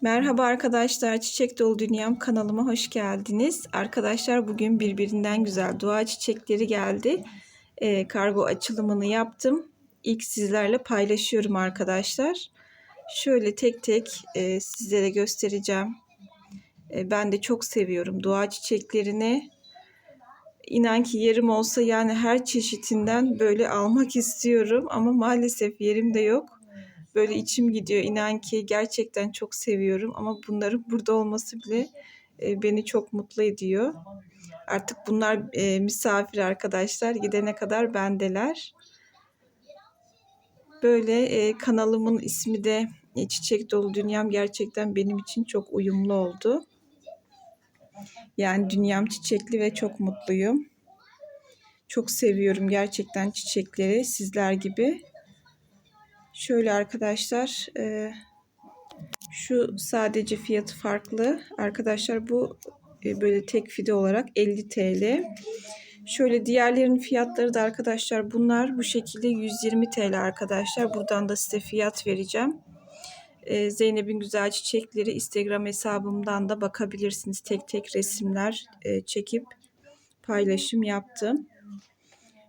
Merhaba arkadaşlar, Çiçek Dolu Dünyam kanalıma hoş geldiniz. Arkadaşlar bugün birbirinden güzel dua çiçekleri geldi. Ee, kargo açılımını yaptım. İlk sizlerle paylaşıyorum arkadaşlar. Şöyle tek tek e, sizlere göstereceğim. E, ben de çok seviyorum dua çiçeklerini. İnan ki yerim olsa yani her çeşitinden böyle almak istiyorum ama maalesef yerim de yok böyle içim gidiyor. İnan ki gerçekten çok seviyorum ama bunların burada olması bile e, beni çok mutlu ediyor. Artık bunlar e, misafir arkadaşlar. Gidene kadar bendeler. Böyle e, kanalımın ismi de Çiçek Dolu Dünyam gerçekten benim için çok uyumlu oldu. Yani dünyam çiçekli ve çok mutluyum. Çok seviyorum gerçekten çiçekleri sizler gibi. Şöyle arkadaşlar e, şu sadece fiyatı farklı. Arkadaşlar bu e, böyle tek fide olarak 50 TL. Şöyle diğerlerin fiyatları da arkadaşlar bunlar bu şekilde 120 TL arkadaşlar. Buradan da size fiyat vereceğim. E, Zeynep'in güzel çiçekleri Instagram hesabımdan da bakabilirsiniz. Tek tek resimler e, çekip paylaşım yaptım.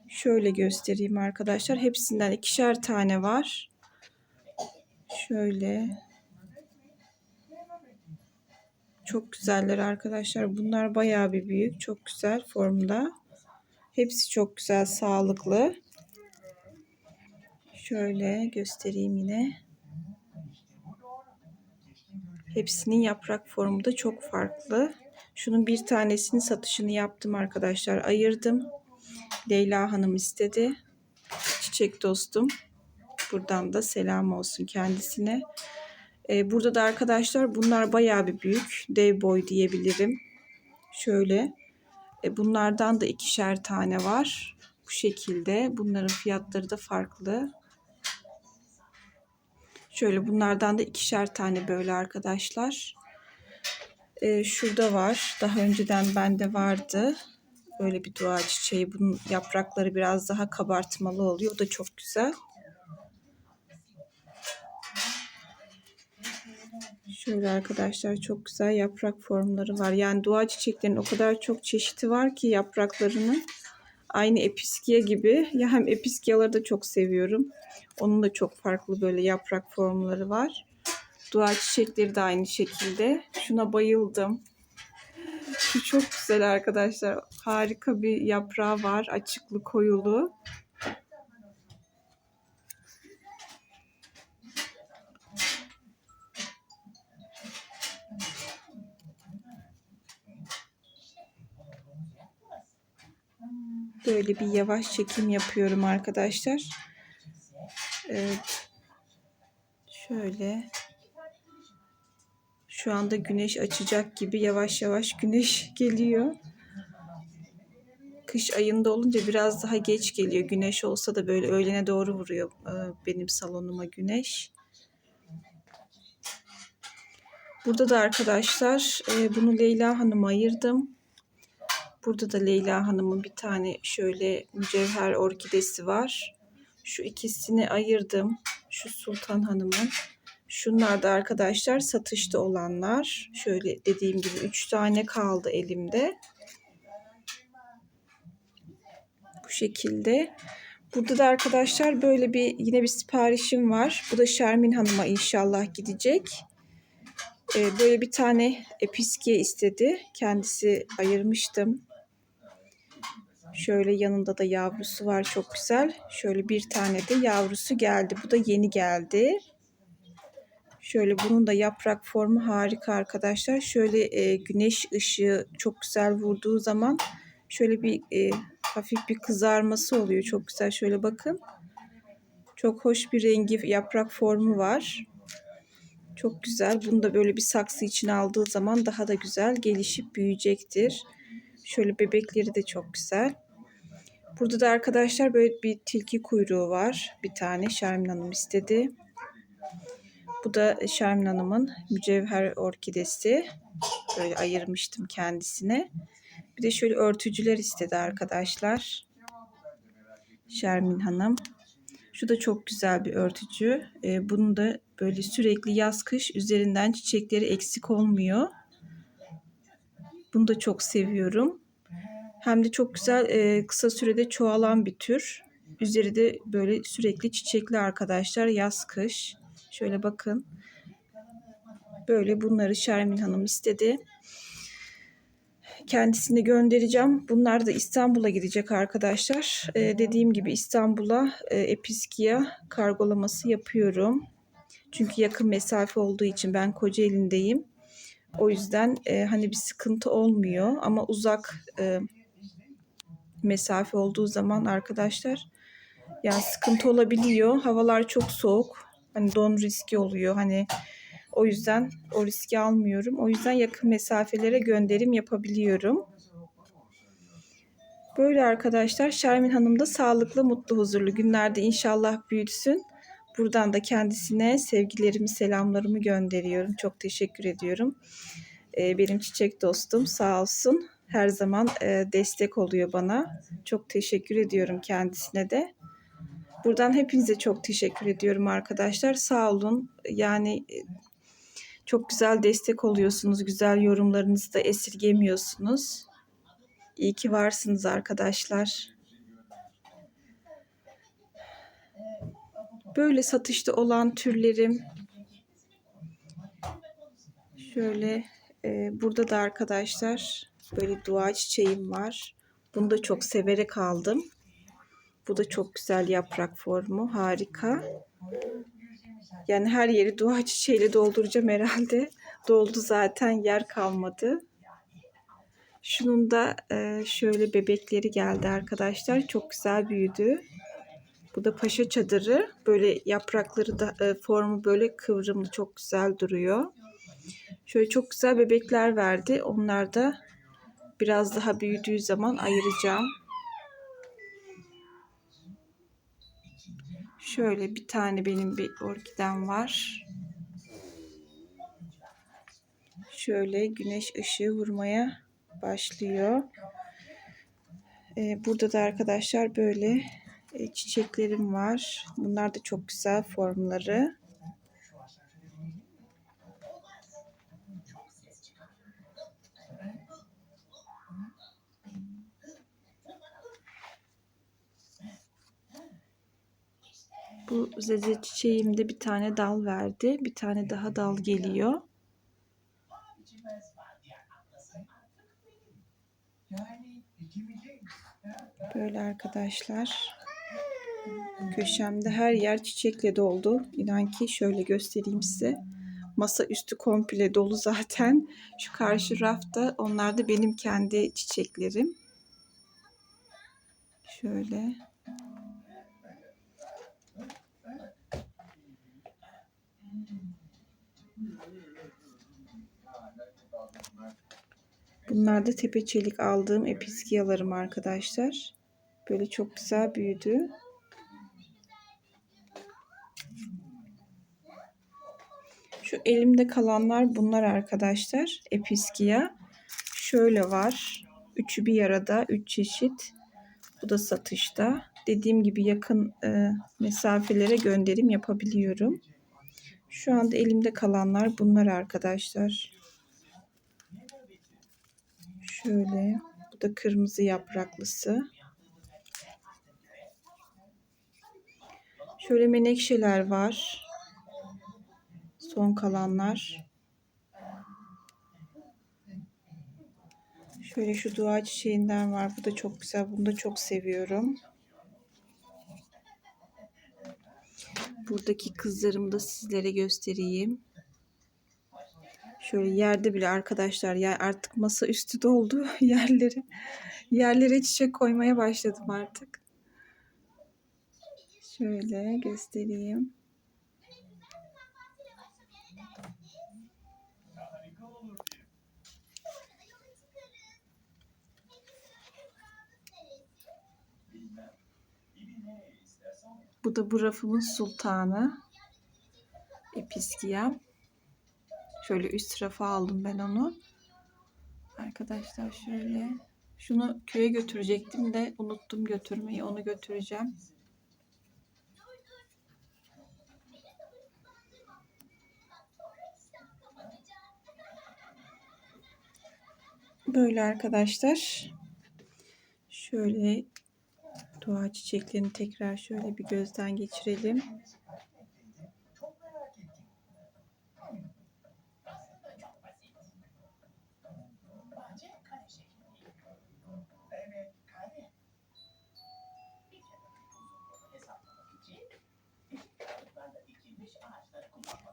Şöyle göstereyim arkadaşlar. Hepsinden ikişer tane var. Şöyle. Çok güzeller arkadaşlar. Bunlar bayağı bir büyük. Çok güzel formda. Hepsi çok güzel, sağlıklı. Şöyle göstereyim yine. Hepsinin yaprak formu da çok farklı. Şunun bir tanesini satışını yaptım arkadaşlar. Ayırdım. Leyla Hanım istedi. Çiçek dostum. Buradan da selam olsun kendisine. Ee, burada da arkadaşlar bunlar bayağı bir büyük. Dev boy diyebilirim. Şöyle. E, bunlardan da ikişer tane var. Bu şekilde. Bunların fiyatları da farklı. Şöyle bunlardan da ikişer tane böyle arkadaşlar. Ee, şurada var. Daha önceden bende vardı. Böyle bir dua çiçeği. Bunun yaprakları biraz daha kabartmalı oluyor. O da çok güzel. Şöyle arkadaşlar çok güzel yaprak formları var. Yani dua çiçeklerinin o kadar çok çeşidi var ki yapraklarının. Aynı episkiya gibi. Ya hem episkiyaları da çok seviyorum. Onun da çok farklı böyle yaprak formları var. Dua çiçekleri de aynı şekilde. Şuna bayıldım. Şu çok güzel arkadaşlar. Harika bir yaprağı var. Açıklı koyulu. Böyle bir yavaş çekim yapıyorum arkadaşlar. Evet. Şöyle. Şu anda güneş açacak gibi yavaş yavaş güneş geliyor. Kış ayında olunca biraz daha geç geliyor. Güneş olsa da böyle öğlene doğru vuruyor e, benim salonuma güneş. Burada da arkadaşlar e, bunu Leyla Hanım'a ayırdım. Burada da Leyla Hanım'ın bir tane şöyle mücevher orkidesi var. Şu ikisini ayırdım. Şu Sultan Hanım'ın. Şunlar da arkadaşlar satışta olanlar. Şöyle dediğim gibi 3 tane kaldı elimde. Bu şekilde. Burada da arkadaşlar böyle bir yine bir siparişim var. Bu da Şermin Hanım'a inşallah gidecek. Ee, böyle bir tane episkiye istedi. Kendisi ayırmıştım. Şöyle yanında da yavrusu var çok güzel. Şöyle bir tane de yavrusu geldi. Bu da yeni geldi. Şöyle bunun da yaprak formu harika arkadaşlar. Şöyle e, güneş ışığı çok güzel vurduğu zaman şöyle bir e, hafif bir kızarması oluyor. Çok güzel şöyle bakın. Çok hoş bir rengi yaprak formu var. Çok güzel. Bunu da böyle bir saksı içine aldığı zaman daha da güzel gelişip büyüyecektir. Şöyle bebekleri de çok güzel. Burada da arkadaşlar böyle bir tilki kuyruğu var. Bir tane Şermin Hanım istedi. Bu da Şermin Hanım'ın mücevher orkidesi. Böyle ayırmıştım kendisine. Bir de şöyle örtücüler istedi arkadaşlar. Şermin Hanım. Şu da çok güzel bir örtücü. Ee, bunu da Böyle sürekli yaz kış üzerinden çiçekleri eksik olmuyor. Bunu da çok seviyorum. Hem de çok güzel e, kısa sürede çoğalan bir tür. Üzeri de böyle sürekli çiçekli arkadaşlar yaz kış. Şöyle bakın. Böyle bunları Şermin Hanım istedi. Kendisini göndereceğim. Bunlar da İstanbul'a gidecek arkadaşlar. Ee, dediğim gibi İstanbul'a e, Episkiya kargolaması yapıyorum. Çünkü yakın mesafe olduğu için ben Kocaeli'ndeyim. O yüzden e, hani bir sıkıntı olmuyor ama uzak e, mesafe olduğu zaman arkadaşlar yani sıkıntı olabiliyor. Havalar çok soğuk. Hani don riski oluyor. Hani o yüzden o riski almıyorum. O yüzden yakın mesafelere gönderim yapabiliyorum. Böyle arkadaşlar Şermin Hanım da sağlıklı, mutlu, huzurlu günlerde inşallah büyütsün. Buradan da kendisine sevgilerimi, selamlarımı gönderiyorum. Çok teşekkür ediyorum. Ee, benim çiçek dostum sağ olsun. Her zaman e, destek oluyor bana. Çok teşekkür ediyorum kendisine de. Buradan hepinize çok teşekkür ediyorum arkadaşlar. Sağ olun. Yani e, çok güzel destek oluyorsunuz. Güzel yorumlarınızı da esirgemiyorsunuz. İyi ki varsınız arkadaşlar. Böyle satışta olan türlerim. Şöyle e, burada da arkadaşlar böyle dua çiçeğim var. Bunu da çok severek aldım. Bu da çok güzel yaprak formu. Harika. Yani her yeri dua çiçeğiyle dolduracağım herhalde. Doldu zaten yer kalmadı. Şunun da e, şöyle bebekleri geldi arkadaşlar. Çok güzel büyüdü. Bu da paşa çadırı. Böyle yaprakları da e, formu böyle kıvrımlı çok güzel duruyor. Şöyle çok güzel bebekler verdi. Onlar da biraz daha büyüdüğü zaman ayıracağım. Şöyle bir tane benim bir orkidem var. Şöyle güneş ışığı vurmaya başlıyor. Ee, burada da arkadaşlar böyle çiçeklerim var. Bunlar da çok güzel formları. Bu zeze çiçeğimde bir tane dal verdi. Bir tane daha dal geliyor. Böyle arkadaşlar. Köşemde her yer çiçekle doldu. İnan ki şöyle göstereyim size. Masa üstü komple dolu zaten. Şu karşı rafta onlar da benim kendi çiçeklerim. Şöyle. Bunlar da tepe çelik aldığım episkiyalarım arkadaşlar. Böyle çok güzel büyüdü. Şu elimde kalanlar bunlar arkadaşlar. Episkiya. Şöyle var. Üçü bir arada. Üç çeşit. Bu da satışta. Dediğim gibi yakın e, mesafelere gönderim yapabiliyorum. Şu anda elimde kalanlar bunlar arkadaşlar. Şöyle. Bu da kırmızı yapraklısı. Şöyle menekşeler var. Son kalanlar. Şöyle şu dua çiçeğinden var. Bu da çok güzel. Bunu da çok seviyorum. Buradaki kızlarımı da sizlere göstereyim. Şöyle yerde bile arkadaşlar ya artık masa üstü doldu yerleri. Yerlere çiçek koymaya başladım artık. Şöyle göstereyim. Bu da bu rafımın sultanı. Episkiyem. Şöyle üst rafa aldım ben onu. Arkadaşlar şöyle. Şunu köye götürecektim de unuttum götürmeyi. Onu götüreceğim. Böyle arkadaşlar. Şöyle doğa çiçeklerini tekrar şöyle bir gözden geçirelim.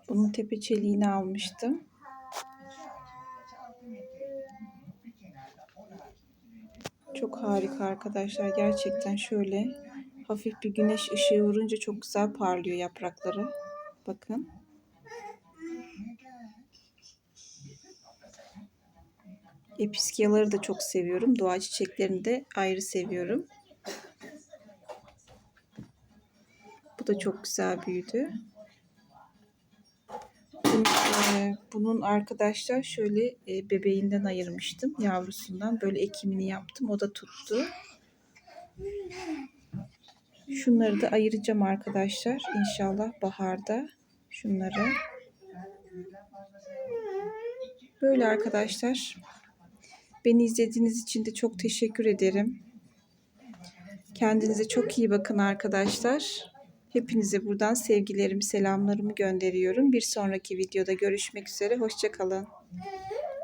Bunun tepe çeliğini almıştım. Çok harika arkadaşlar. Gerçekten şöyle hafif bir güneş ışığı vurunca çok güzel parlıyor yaprakları. Bakın. Episkiyaları da çok seviyorum. Doğa çiçeklerini de ayrı seviyorum. Bu da çok güzel büyüdü. Bunun, e, bunun arkadaşlar şöyle e, bebeğinden ayırmıştım. Yavrusundan. Böyle ekimini yaptım. O da tuttu. Şunları da ayıracağım arkadaşlar. İnşallah baharda. Şunları. Böyle arkadaşlar. Beni izlediğiniz için de çok teşekkür ederim. Kendinize çok iyi bakın arkadaşlar. Hepinize buradan sevgilerimi, selamlarımı gönderiyorum. Bir sonraki videoda görüşmek üzere. Hoşçakalın.